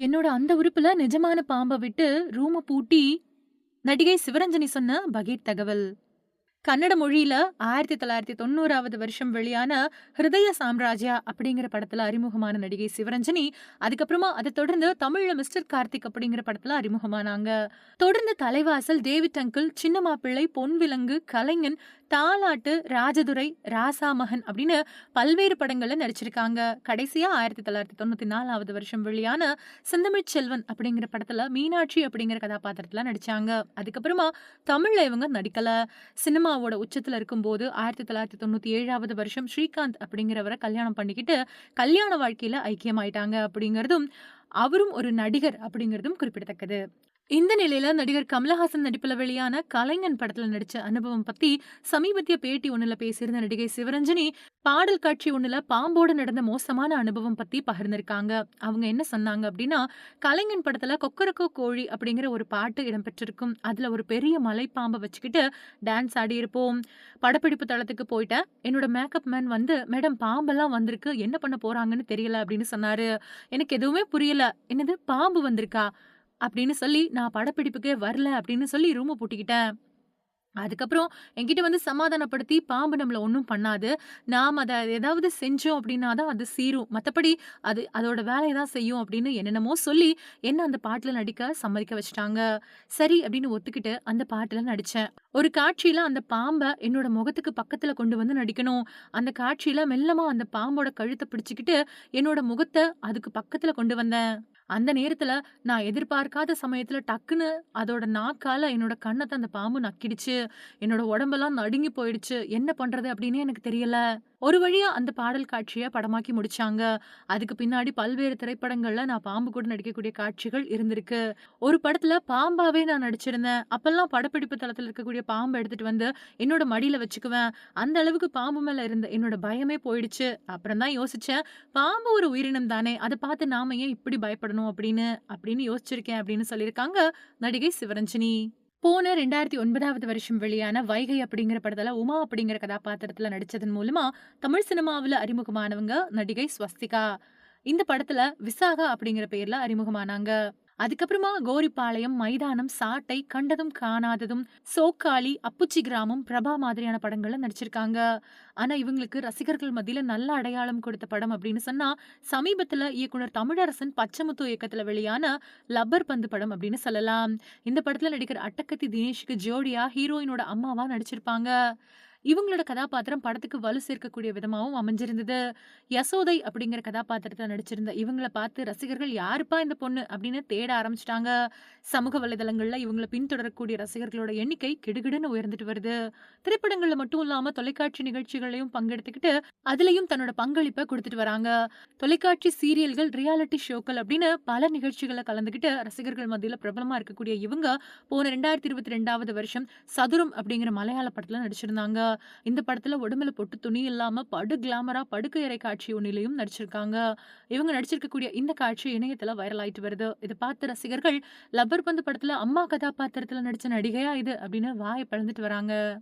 என்னோட அந்த உறுப்புல நிஜமான பாம்ப விட்டு ரூம பூட்டி நடிகை சிவரஞ்சனி சொன்ன பகீர் தகவல். கன்னட மொழியில 1990வது வருஷம் வெளியான "ஹிருதய சாம்ராஜ்யா" அப்படிங்கிற படத்துல அறிமுகமான நடிகை சிவரஞ்சனி, அதுக்கப்புறமா அதை தொடர்ந்து தமிழ்ல "மிஸ்டர் கார்த்திக்" அப்படிங்கிற படத்துல அறிமுகமானாங்க. தொடர்ந்து தலைவாசல், டேவிட் அங்கிள், சின்ன மாப்பிள்ளை, பொன்விலங்கு, கலைஞன், தாலாட்டு, ராஜதுரை, ராசா மகன் அப்படின்னு பல்வேறு படங்கள்ல நடிச்சிருக்காங்க. கடைசியா 1994வது வருஷம் வெளியான செந்தமிழ் செல்வன்" அப்படிங்கிற படத்துல மீனாட்சி அப்படிங்கிற கதாபாத்திரத்துல நடிச்சாங்க. அதுக்கப்புறமா தமிழ்ல இவங்க நடிக்கல. சினிமா சினிமாவோட உச்சத்தில் இருக்கும்போது 1997வது வருஷம் ஸ்ரீகாந்த் அப்படிங்கிறவரை கல்யாணம் பண்ணிக்கிட்டு, கல்யாண வாழ்க்கையில ஐக்கியமாயிட்டாங்க அப்படிங்கிறதும், அவரும் ஒரு நடிகர் அப்படிங்கிறதும் குறிப்பிடத்தக்கது. இந்த நிலையில நடிகர் கமலஹாசன் நடிப்புல வெளியான "கலைஞன்" படத்துல நடிச்ச அனுபவம் பத்தி சமீபத்திய பேட்டி ஒண்ணுல பேசியிருந்த நடிகை சிவரஞ்சனி, பாடல் காட்சி ஒண்ணுல பாம்போடு நடந்த மோசமான அனுபவம் பத்தி பகிர்ந்திருக்காங்க. அவங்க என்ன சொன்னாங்க அப்படின்னா, "கலைஞன் படத்துல "கொக்கரக்கோ கோழி" அப்படிங்கிற ஒரு பாட்டு இடம்பெற்றிருக்கும். அதுல ஒரு பெரிய மலைப்பாம்பை வச்சுக்கிட்டு டான்ஸ் ஆடியிருப்போம். படப்பிடிப்பு தளத்துக்கு போயிட்டேன். என்னோட மேக்கப் மேன் வந்து, "மேடம் பாம்பெல்லாம் வந்திருக்கு. என்ன பண்ண போறாங்கன்னு தெரியல" அப்படின்னு சொன்னாரு. எனக்கு எதுவுமே புரியல. "என்னது பாம்பு வந்திருக்கா?" அப்படின்னு சொல்லி, "நான் படப்பிடிப்புக்கே வரல" அப்படின்னு சொல்லி ரூமை பூட்டிக்கிட்டேன். அதுக்கப்புறம் என்கிட்ட வந்து சமாதானப்படுத்தி, "பாம்பு நம்மளை ஒன்றும் பண்ணாது. நாம் அதை ஏதாவது செஞ்சோம் அப்படின்னா தான் அது சீரும். மற்றபடி அது அதோட வேலையை தான் செய்யும்" அப்படின்னு என்னென்னமோ சொல்லி, என்ன அந்த பாட்டில் நடிக்க சம்மதிக்க வச்சுட்டாங்க. சரி அப்படின்னு ஒத்துக்கிட்டு அந்த பாட்டில் நடித்தேன் ஒரு காட்சியில் அந்த பாம்பை என்னோட முகத்துக்கு பக்கத்தில் கொண்டு வந்து நடிக்கணும். அந்த காட்சியில் மெல்லமாக அந்த பாம்போட கழுத்தை பிடிச்சிக்கிட்டு என்னோட முகத்தை அதுக்கு பக்கத்தில் கொண்டு வந்தேன். அந்த நேரத்துல நான் எதிர்பார்க்காத சமயத்துல டக்குன்னு அதோட நாக்கால என்னோட கண்ணத்தை அந்த பாம்பு நக்கிடுச்சு. என்னோட உடம்பெல்லாம் நடுங்கி போயிடுச்சு. என்ன பண்றது அப்படின்னே எனக்கு தெரியல. ஒரு வழியா அந்த பாடல் காட்சியை படமாக்கி முடிச்சாங்க. அதுக்கு பின்னாடி பல்வேறு திரைப்படங்கள்ல நான் பாம்பு கூட நடிக்கக்கூடிய காட்சிகள் இருந்திருக்கு. ஒரு படத்துல பாம்பாவே நான் நடிச்சிருந்தேன். அப்பெல்லாம் படப்பிடிப்பு தளத்துல இருக்கக்கூடிய பாம்பை எடுத்துட்டு வந்து என்னோட மடியில வச்சுக்குவேன். அந்த அளவுக்கு பாம்பு மேல இருந்த என்னோட பயமே போயிடுச்சு. அப்புறம் தான் யோசிச்சேன், "பாம்பு ஒரு உயிரினம் தானே. அதை பார்த்து நாம ஏன் இப்படி பயப்படணும் அப்படின்னு" அப்படின்னு யோசிச்சிருக்கேன் அப்படின்னு சொல்லியிருக்காங்க நடிகை சிவரஞ்சனி. போன 2009வது வருஷம் வெளியான "வைகை" அப்படிங்கிற படத்துல உமா அப்படிங்கிற கதாபாத்திரத்துல நடிச்சதன் மூலமா தமிழ் சினிமாவில் அறிமுகமானவங்க நடிகை ஸ்வஸ்திகா. இந்த படத்துல விசாகா அப்படிங்கிற பேர்ல அறிமுகமானாங்க. அதுக்கப்புறமா கோரிப்பாளையம், மைதானம், சாட்டை, கண்டதும் காணாததும், சோக்காளி, அப்புச்சி கிராமம், பிரபா மாதிரியான படங்கள்ல நடிச்சிருக்காங்க. ஆனா இவங்களுக்கு ரசிகர்கள் மத்தியில நல்ல அடையாளம் கொடுத்த படம் அப்படின்னு சொன்னா, சமீபத்துல இயக்குனர் தமிழரசன் பச்சமுத்து இயக்கத்துல வெளியான "லப்பர் பந்து" படம் அப்படின்னு சொல்லலாம். இந்த படத்துல நடிக்கிற அட்டக்கத்தி தினேஷ்க்கு ஜோடியா ஹீரோயினோட அம்மாவா நடிச்சிருப்பாங்க. இவங்களோட கதாபாத்திரம் படத்துக்கு வலு சேர்க்கக்கூடிய விதமாகவும் அமைஞ்சிருந்தது. யசோதை அப்படிங்கிற கதாபாத்திரத்தை நடிச்சிருந்த இவங்கள பார்த்து ரசிகர்கள், "யாருப்பா இந்த பொண்ணு?" அப்படின்னு தேட ஆரம்பிச்சிட்டாங்க சமூக வலைதளங்களில் இவங்கள பின்தொடரக்கூடிய ரசிகர்களோட எண்ணிக்கை கிடுகிடுன்னு உயர்ந்துட்டு வருது. திரைப்படங்களில் மட்டும் இல்லாமல் தொலைக்காட்சி நிகழ்ச்சிகளையும் பங்கெடுத்துக்கிட்டு, அதுலயும் தன்னோட பங்களிப்பை கொடுத்துட்டு வராங்க. தொலைக்காட்சி சீரியல்கள், ரியாலிட்டி ஷோக்கள் அப்படின்னு பல நிகழ்ச்சிகளை கலந்துக்கிட்டு ரசிகர்கள் மத்தியில் பிரபலமாக இருக்கக்கூடிய இவங்க, போன 2022வது வருஷம் "சதுரம்" அப்படிங்கிற மலையாள படத்தில் நடிச்சிருந்தாங்க. இந்த படத்துல உடம்புல பொட்டு துணி இல்லாம படு கிளாமரா படுக்கை அறை காட்சி ஒன்றிலையும் நடிச்சிருக்காங்க. இவங்க நடிச்சிருக்கக்கூடிய இந்த காட்சி இணையத்துல வைரல் ஆயிட்டு வருது. இதை பார்த்த ரசிகர்கள், "லப்பர் பந்து படத்துல அம்மா கதாபாத்திரத்துல நடிச்ச நடிகையா இது?" அப்படின்னு வாயை பழந்துட்டு வராங்க.